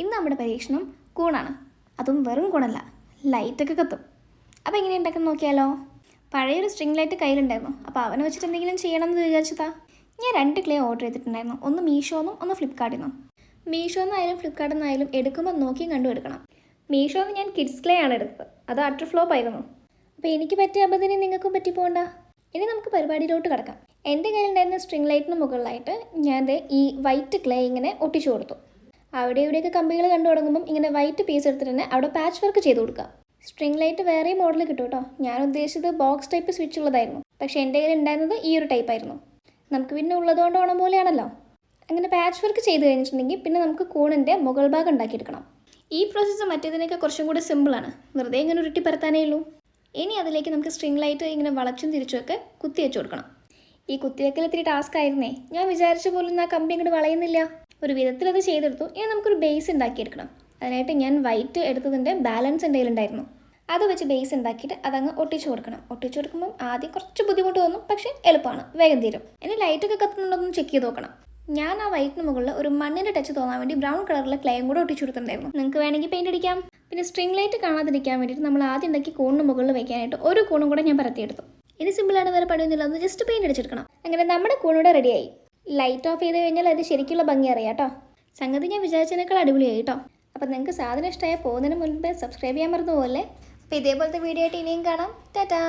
ഇന്ന് നമ്മുടെ പരീക്ഷണം കൂണാണ്. അതും വെറും കൂണല്ല ലൈറ്റൊക്കെ കത്തും. അപ്പോൾ എങ്ങനെ ഉണ്ടാക്കാൻ നോക്കിയാലോ? പഴയൊരു സ്ട്രിങ് ലൈറ്റ് കയ്യിലുണ്ടായിരുന്നു. അപ്പോൾ അവനെ വെച്ചിട്ട് എന്തെങ്കിലും ചെയ്യണമെന്ന് വിചാരിച്ചതാ. ഞാൻ രണ്ട് ക്ലേ ഓർഡർ ചെയ്തിട്ടുണ്ടായിരുന്നു. ഒന്ന് മീഷോന്നും ഒന്ന് ഫ്ലിപ്കാർട്ടിൽ നിന്നും. മീഷോ എന്നായാലും ഫ്ലിപ്കാർട്ടിൽ നിന്നായാലും എടുക്കുമ്പോൾ നോക്കിയും കണ്ടു എടുക്കണം. മീഷോന്ന് ഞാൻ കിഡ്സ് ക്ലേ ആണ് എടുത്തത്. അത് അട്ടർ ഫ്ലോപ്പ് ആയിരുന്നു. അപ്പോൾ എനിക്ക് പറ്റിയ അബദ്ധത്തിന് നിങ്ങൾക്കും പറ്റി പോകണ്ട ഇനി നമുക്ക് പരിപാടിയിലോട്ട് കിടക്കാം. എന്റെ കയ്യിലുണ്ടായിരുന്ന സ്ട്രിങ് ലൈറ്റിന് മുകളിലായിട്ട് ഞാൻ ഈ വൈറ്റ് ക്ലേ ഇങ്ങനെ ഒട്ടിച്ചു കൊടുത്തു. അവിടെ ഇവിടെയൊക്കെ കമ്പികൾ കണ്ടു തുടങ്ങുമ്പം ഇങ്ങനെ വൈറ്റ് പീസ് എടുത്തിട്ട് തന്നെ അവിടെ പാച്ച് വർക്ക് ചെയ്ത് കൊടുക്കുക. സ്ട്രിംഗ് ലൈറ്റ് വേറെ മോഡൽ കിട്ടും കേട്ടോ. ഞാൻ ഉദ്ദേശിച്ചത് ബോക്സ് ടൈപ്പ് സ്വിച്ച് ഉള്ളതായിരുന്നു. പക്ഷേ എന്റെ കയ്യിൽ ഉണ്ടായിരുന്നത് ഈ ഒരു ടൈപ്പ് ആയിരുന്നു. നമുക്ക് പിന്നെ ഉള്ളതുകൊണ്ട് ഓണം പോലെയാണല്ലോ. അങ്ങനെ പാച്ച് വർക്ക് ചെയ്ത് കഴിഞ്ഞിട്ടുണ്ടെങ്കിൽ പിന്നെ നമുക്ക് കൂണിന്റെ മുകൾ ഭാഗം ഉണ്ടാക്കിയെടുക്കണം. ഈ പ്രോസസ്സ് മറ്റേതിനൊക്കെ കുറച്ചും കൂടി സിമ്പിളാണ് വെറുതെ ഇങ്ങനെ ഉരുട്ടി പരത്താനേ ഉള്ളൂ. ഇനി അതിലേക്ക് നമുക്ക് സ്ട്രിംഗ് ലൈറ്റ് ഇങ്ങനെ വളച്ചും തിരിച്ചുമൊക്കെ കുത്തി വെച്ച് കൊടുക്കണം. ഈ കുത്തിവെക്കൽ ഇത്തിരി ടാസ്ക് ആയിരുന്നേ. ഞാൻ വിചാരിച്ച പോലും ആ കമ്പി ഇങ്ങോട്ട് വളയുന്നില്ല. ഒരു വിധത്തിൽ അത് ചെയ്തെടുത്തു. ഇനി നമുക്കൊരു ബേസ് ഉണ്ടാക്കിയെടുക്കണം. അതിനായിട്ട് ഞാൻ വൈറ്റ് എടുത്തതിന്റെ ബാലൻസ് എന്റെ കയ്യിലുണ്ടായിരുന്നു. അത് വെച്ച് ബേസ് ഉണ്ടാക്കിയിട്ട് അതങ്ങ് ഒട്ടിച്ചു കൊടുക്കണം. ഒട്ടിച്ചു കൊടുക്കുമ്പോൾ ആദ്യം കുറച്ച് ബുദ്ധിമുട്ട് തോന്നും പക്ഷേ എളുപ്പമാണ്. വേഗം തീരും. ഇനി ലൈറ്റൊക്കെ കത്തുന്നുണ്ടോന്ന് ചെക്ക് ചെയ്ത് നോക്കണം. ഞാൻ ആ വൈറ്റിന് മുകളിൽ ഒരു മണ്ണിന്റെ ടച്ച് തോന്നാൻ വേണ്ടി ബ്രൗൺ കളറിലെ ക്ലേയും കൂടെ ഒട്ടിച്ചു കൊടുത്തിട്ടുണ്ടായിരുന്നു. നിങ്ങൾക്ക് വേണമെങ്കിൽ പെയിന്റ് അടിക്കാം. പിന്നെ സ്ട്രിംഗ് ലൈറ്റ് കാണാതിരിക്കാൻ വേണ്ടിയിട്ട് നമ്മൾ ആദ്യം ഉണ്ടാക്കി കൂണിന് മുകളിൽ വെക്കാനായിട്ട് ഒരു കൂണും കൂടെ ഞാൻ പരത്തിയെടുത്തു. ഇത് സിമ്പിളാണ് വേറെ പണിയൊന്നുമില്ല. ഒന്ന് ജസ്റ്റ് പെയിന്റ് അടിച്ചെടുക്കണം. അങ്ങനെ നമ്മുടെ കൂണൂടെ റെഡിയായി ലൈറ്റ് ഓഫ് ചെയ്ത് കഴിഞ്ഞാൽ അത് ശരിക്കുള്ള ഭംഗി അറിയാം കേട്ടോ. സംഗതി ഞാൻ വിചാരിച്ചതിനേക്കാൾ അടിപൊളിയായി കേട്ടോ. അപ്പം നിങ്ങൾക്ക് സാധനം ഇഷ്ടമായ പോകുന്നതിന് മുൻപ് സബ്സ്ക്രൈബ് ചെയ്യാൻ മറന്നു പോകല്ലേ അപ്പോൾ ഇതേപോലത്തെ വീഡിയോ ആയിട്ട് ഇനിയും കാണാം. ടാറ്റാ.